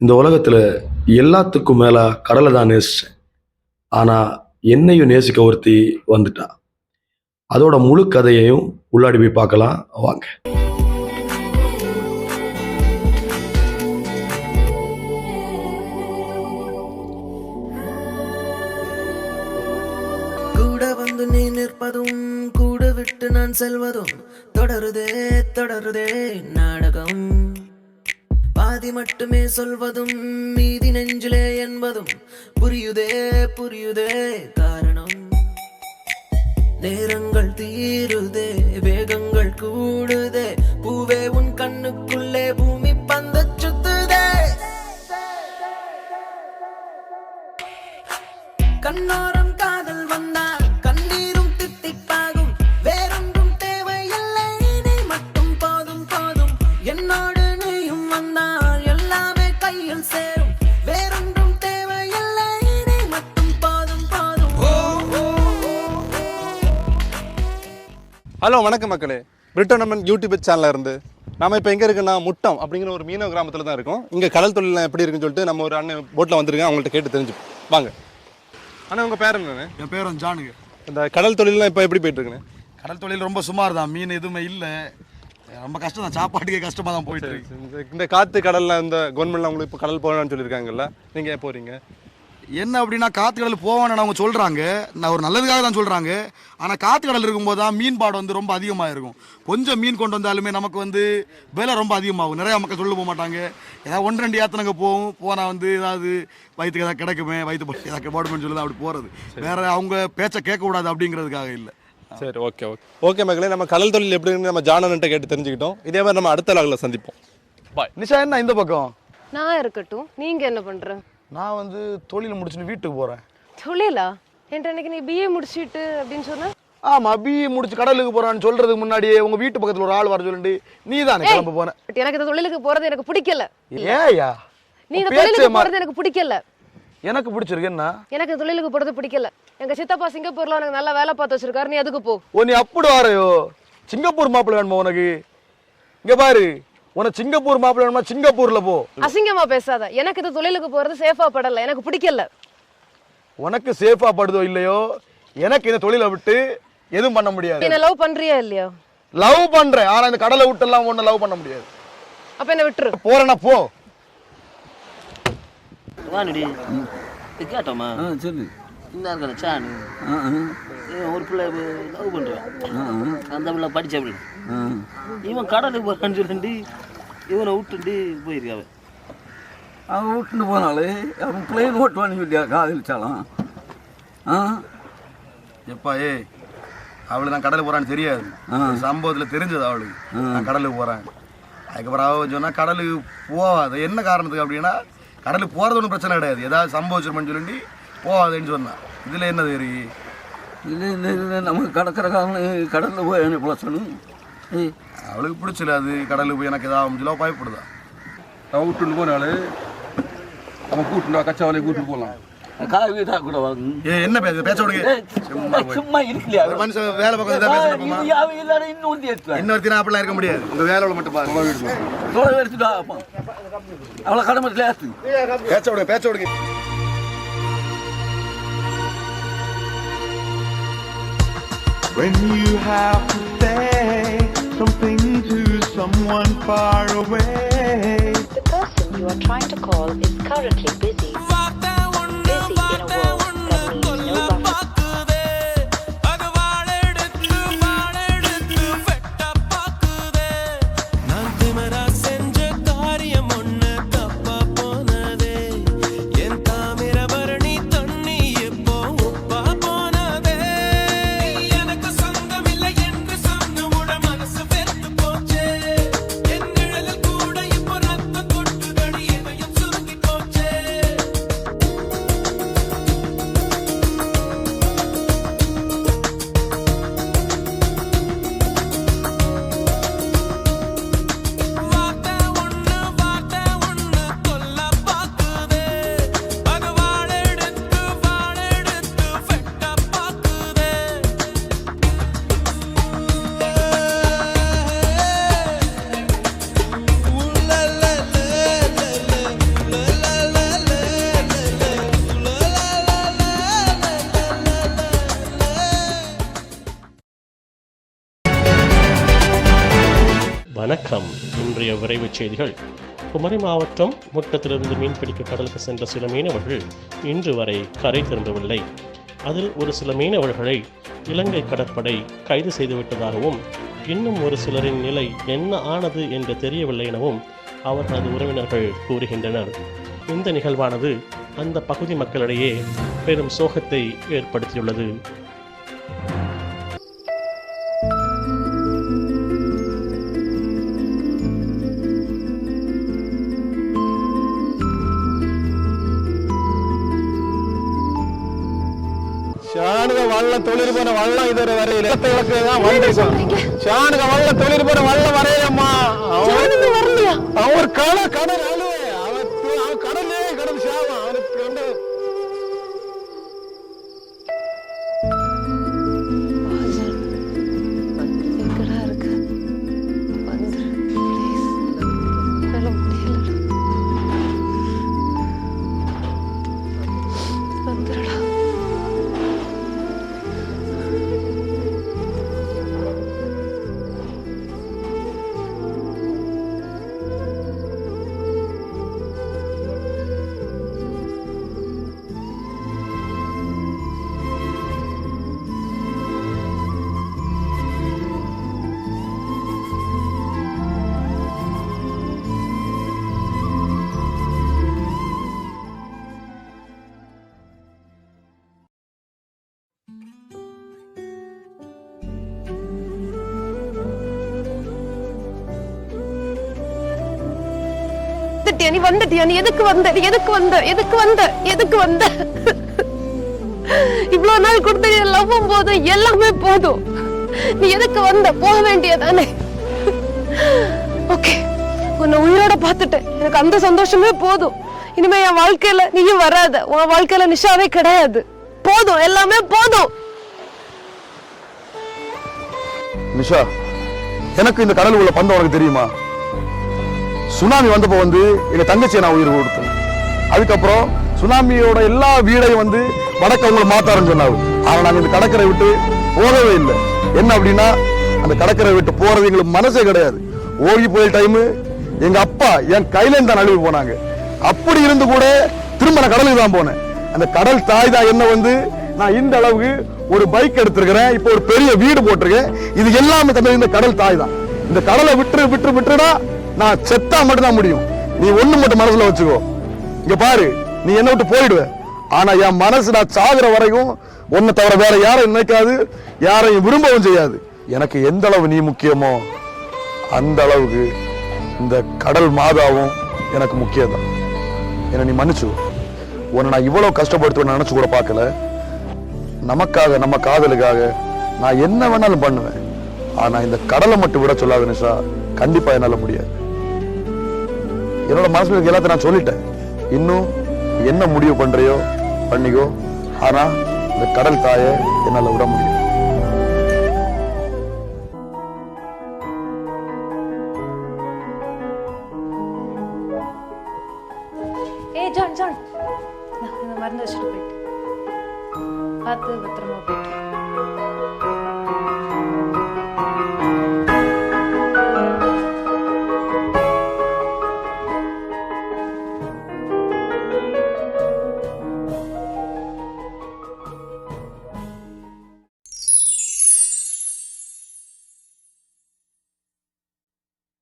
இந்த உலகத்தில் எல்லாத்துக்கும் மேலே கடலை தான் நேசித்தேன் ஆனால் என்னையும் நேசிக்க ஒருத்தி வந்துட்டா. அதோட முழு கதையையும் உள்ளாடி போய் பார்க்கலாம். வாங்க. கூட வந்து நீ நிற்பதும் கூட விட்டு நான் செல்வதும் தொடருதே தொடருதே நாடகம். பாதி மட்டுமே சொல்வதும் மீதி நெஞ்சிலே என்பதும். புரியுதே புரியுதே காரணம். நேரங்கள் தீருதே வேகங்கள் கூடுதே. பூவே உன் கண்ணுக்குள்ளே பூமி பந்த சுத்துதே. கண்ணார ஹலோ வணக்கம் மக்களே. பிரிட்டன் நம்ம யூடியூப் சேனல்ல இருந்து நாம இப்போ எங்கே இருக்குன்னா முட்டம் அப்படிங்கிற ஒரு மீனவ கிராமத்தில் தான் இருக்கோம். இங்கே கடல் தொழில் எப்படி இருக்குன்னு சொல்லிட்டு நம்ம ஒரு அண்ணன் போட்டில் வந்திருக்கேன். அவங்கள்ட்ட கேட்டு தெரிஞ்சு வாங்க. அண்ணா உங்கள் பேர் என்னண்ணே என் பேரும் ஜானுங்க இந்த கடல் தொழில்லாம் இப்போ எப்படி போயிட்டு இருக்குண்ணே கடல் தொழில் ரொம்ப சுமார் தான் மீன் எதுவுமே இல்லை. ரொம்ப கஷ்டம் தான் சாப்பாட்டுக்கே கஷ்டமாக தான் போயிட்டு இருக்கு. இந்த காற்று கடலில் இந்த கவர்மெண்ட்லாம் உங்களுக்கு இப்போ கடல் போகணும்னு சொல்லியிருக்காங்கல்ல. நீங்கள் ஏன் போகிறீங்க என்ன அப்படின்னா காத்து கடல் போவான்னு அவங்க சொல்கிறாங்க நான் ஒரு நல்லதுக்காக தான் சொல்கிறாங்க ஆனால் காத்து கடல் இருக்கும்போது தான் மீன் பாடு வந்து ரொம்ப அதிகமாக இருக்கும். கொஞ்சம் மீன் கொண்டு வந்தாலுமே நமக்கு வந்து விலை ரொம்ப அதிகமாகும். நிறையா மக்கள் சொல்ல போக மாட்டாங்க. ஏதாவது ஒன்று ரெண்டு ஏத்தனங்க போகும் போனால் வந்து ஏதாவது வயிற்றுக்கு ஏதாவது கிடைக்குமே வயிற்று போட்டு ஏதாவது போடுமேன்னு சொல்லி தான் அப்படி போகிறது வேற அவங்க பேச்சை கேட்கக்கூடாது அப்படிங்கிறதுக்காக இல்லை. சரி ஓகே ஓகே. ஓகே மக்களே நம்ம கடல் தொழில் எப்படி இருக்குன்னு நம்ம ஜானன்ட்ட கேட்டு தெரிஞ்சுக்கிட்டோம். இதே மாதிரி நம்ம அடுத்த லாகில் சந்திப்போம். பாய் நிஷா என்ன இந்த பக்கம்? நான் இருக்கட்டும். நீங்க என்ன பண்ற? நான் வந்து தொழில் முடிச்சுட்டு வீட்டுக்கு போகிறேன் தொழிலா? என்கிட்ட இன்னைக்கு நீ பிஏ முடிச்சிட்டு அப்படின்னு சொன்ன? ஆமா பிஇ முடிச்சு கடலுக்கு போறான்னு சொல்றதுக்கு முன்னாடியே உங்க வீட்டு பக்கத்துல ஒரு ஆள் வர சொல்லிட்டு நீ தானே கிளம்ப போன. பட் எனக்கு இந்த தொழிலுக்கு போறது எனக்கு பிடிக்கல. ஏயா நீ இந்த தொழிலுக்கு போறது எனக்கு பிடிக்கல. எனக்கு பிடிச்சிருக்கு என்ன? எனக்கு தொழிலுக்கு போறது பிடிக்கல. எங்க சித்தப்பா சிங்கப்பூர்ல உனக்கு நல்லா வேலை பார்த்து வச்சிருக்காரு நீ அதுக்கு போ? ஓ நீ அப்படி வாரையோ? சிங்கப்பூர் மாப்பிள்ளை வேணுமா உனக்கு? இங்க பாரு. உனக்கு சிங்கப்பூர் மாப்பிள்ளை வேணுமா? சிங்கப்பூர்ல போ. அசிங்கமா பேசாத. எனக்கு இந்த தொழிலுக்கு போறது சேஃபா படல. எனக்கு பிடிக்கல. உனக்கு சேஃபா படுதோ இல்லையோ? எனக்கு இந்த தொழிலை விட்டு எதுவும் பண்ண முடியாது. என்ன லவ் பண்றியா இல்லையா? லவ் பண்றேன். ஆனா இந்த கடலை விட்டு எல்லாம் ஒண்ணு லவ் பண்ண முடியாது. அப்ப என்ன விட்டுரு. போறேன்னா போ. இது கேட்டோமா? சாணு ஆ ஆ, இவன் ஒரு பிள்ளை லவ் பண்ணுறான் அந்த பிள்ளை படிச்ச அப்படி ஆ. இவன் கடலுக்கு போகிறான்னு சொல்லிட்டு இவனை விட்டுட்டு போயிருக்காவ அவன். விட்டுட்டு போனாலே அவன் பிளேன் ஓட்டுவான்னு சொல்லியா காதலிச்சாலாம் ஆ? எப்பா ஏ அவளுக்கு நான் கடலுக்கு போறான்னு தெரியாது. சம்பவத்துல தெரிஞ்சது அவளுக்கு. நான் கடலுக்கு போறேன். அதுக்கப்புறம் அவ சொன்னா கடலுக்கு போவாது என்ன காரணத்துக்கு அப்படின்னா கடலுக்கு போறது ஒன்றும் பிரச்சனை கிடையாது. ஏதாவது சம்பவிச்சிருமென்னு சொல்லிட்டு போவாதுன்னு சொன்னான் இதுல என்ன தெரி? இல்லை இல்லை இல்லை நமக்கு கடற்கரை காலம் கடலில் போய் என்ன பிழைச்சணும். அவளுக்கு பிடிச்சல அது கடலுக்கு போய் எனக்கு ஏதாவது சொல்லி பயப்படுதா? அவன் விட்டுட்டு போனாலே அவன் கூட்டுண்டா கச்சாவலையை கூட்டிட்டு போகலாம் காவி தான் கூட வாங்க ஏ என்ன பேச விடுங்க. சும்மா சும்மா இருக்கலையா ஒரு மனுஷன் வேலை பக்கம் தான் பேச இருப்போமா அவன் இல்லாத இன்னொரு எடுத்துவேன் இன்னொருத்தினா அப்படிலாம் இருக்க முடியாது. உங்க வேலையோட மட்டும் பாருங்க. தோலை எடுத்துட்டா அப்பா. அவளை கடமத்தில் ஏற்று பேச்ச விடுங்க பேச்ச விடுங்க. When you have to say something to someone far away. The person you are trying to call is currently busy. வணக்கம். இன்றைய விரைவுச் செய்திகள். குமரி மாவட்டம் முட்டத்திலிருந்து மீன்பிடிக்க கடலுக்கு சென்ற சில மீனவர்கள் இன்று வரை கரை திரும்பவில்லை. அதில் ஒரு சில மீனவர்களை இலங்கை கடற்படை கைது செய்துவிட்டதாகவும் இன்னும் ஒரு சிலரின் நிலை என்ன ஆனது என்று தெரியவில்லை எனவும் அவர்களது உறவினர்கள் கூறுகின்றனர். இந்த நிகழ்வானது அந்த பகுதி மக்களிடையே பெரும் சோகத்தை ஏற்படுத்தியுள்ளது. வள்ளம் தொழில் போன வள்ளம் இது வரையில இடத்துகளுக்கு தான் வந்திருக்கோம். ஷானுக வள்ளம் தொழில் போன ஜானுங்க வரலையா? அவர் கடை கடல் வந்துட்டியா? நீ வந்துட்டியா? நீ எதுக்கு வந்த? நீ எதுக்கு வந்த? எதுக்கு வந்த? எதுக்கு வந்த? இவ்வளவு நாள் கொடுத்த லவ்வும் போதும். எல்லாமே போதும். நீ எதுக்கு வந்த? போக வேண்டியதானே. ஓகே உன்னை உயிரோட பார்த்துட்டேன். எனக்கு அந்த சந்தோஷமே போதும். இனிமே என் வாழ்க்கையில நீயும் வராத. உன் வாழ்க்கையில நிஷாவே கிடையாது. போதும். எல்லாமே போதும். நிஷா எனக்கு இந்த கடல் உள்ள பந்தம் உனக்கு தெரியுமா? சுனாமி வந்தப்போ வந்து எங்க தங்கச்சியை நான் உயிர் கொடுத்தேன். அதுக்கப்புறம் சுனாமியோட எல்லா வீடையும் வந்து வடக்க அவங்களை மாத்தாருன்னு சொன்னாங்க ஆனா நாங்கள் இந்த கடற்கரை விட்டு போகவே இல்லை. என்ன அப்படின்னா அந்த கடற்கரை விட்டு போறது எங்களுக்கு மனசே கிடையாது. ஓகி புயல் டைம் எங்க அப்பா என் கையிலேருந்து தான் அழுவி போனாங்க. அப்படி இருந்து கூட திரும்ப நான் கடலுக்கு தான் போனேன். அந்த கடல் தாய் தான் என்ன வந்து நான் இந்த அளவுக்கு ஒரு பைக் எடுத்திருக்கிறேன். இப்போ ஒரு பெரிய வீடு போட்டிருக்கேன். இது எல்லாமே தந்தது இந்த கடல் தாய் தான். இந்த கடலை விட்டு விட்டு விட்டுடா நான் செத்தா மட்டும் தான் முடியும். நீ ஒண்ணு மட்டும் மனசுல வச்சுக்கோ. இங்க பாரு நீ என்ன விட்டு போயிடுவ. ஆனா என் மனசு நான் சாகுற வரைக்கும் உன்னை தவிர வேற யாரையும் நினைக்காது யாரையும் விரும்பவும் செய்யாது. எனக்கு எந்த அளவு நீ முக்கியமோ அந்த அளவுக்கு இந்த கடல் மாதாவும் எனக்கு முக்கியம் தான் என்னை நீ மன்னிச்சு உன்னை நான் இவ்வளவு கஷ்டப்படுத்துவேன் நினைச்சு கூட பார்க்கல. நமக்காக நம்ம காதலுக்காக நான் என்ன வேணாலும் பண்ணுவேன். ஆனா இந்த கடலை மட்டும் விட சொல்லாத நிஷா கண்டிப்பா என்னால முடியாது. என்னோட மனசுல இருக்க எல்லாத்தையும் நான் சொல்லிட்டேன். இன்னும் என்ன முடிவு பண்றியோ பண்ணிக்கோ. ஆனா இந்த கடல் தாயை என்னால விட முடியும் ஏய் ஜான் ஜான். இந்தா, இந்த வச்சுட்டு போயிட்டு பார்த்து பத்திரமா போயிட்டு.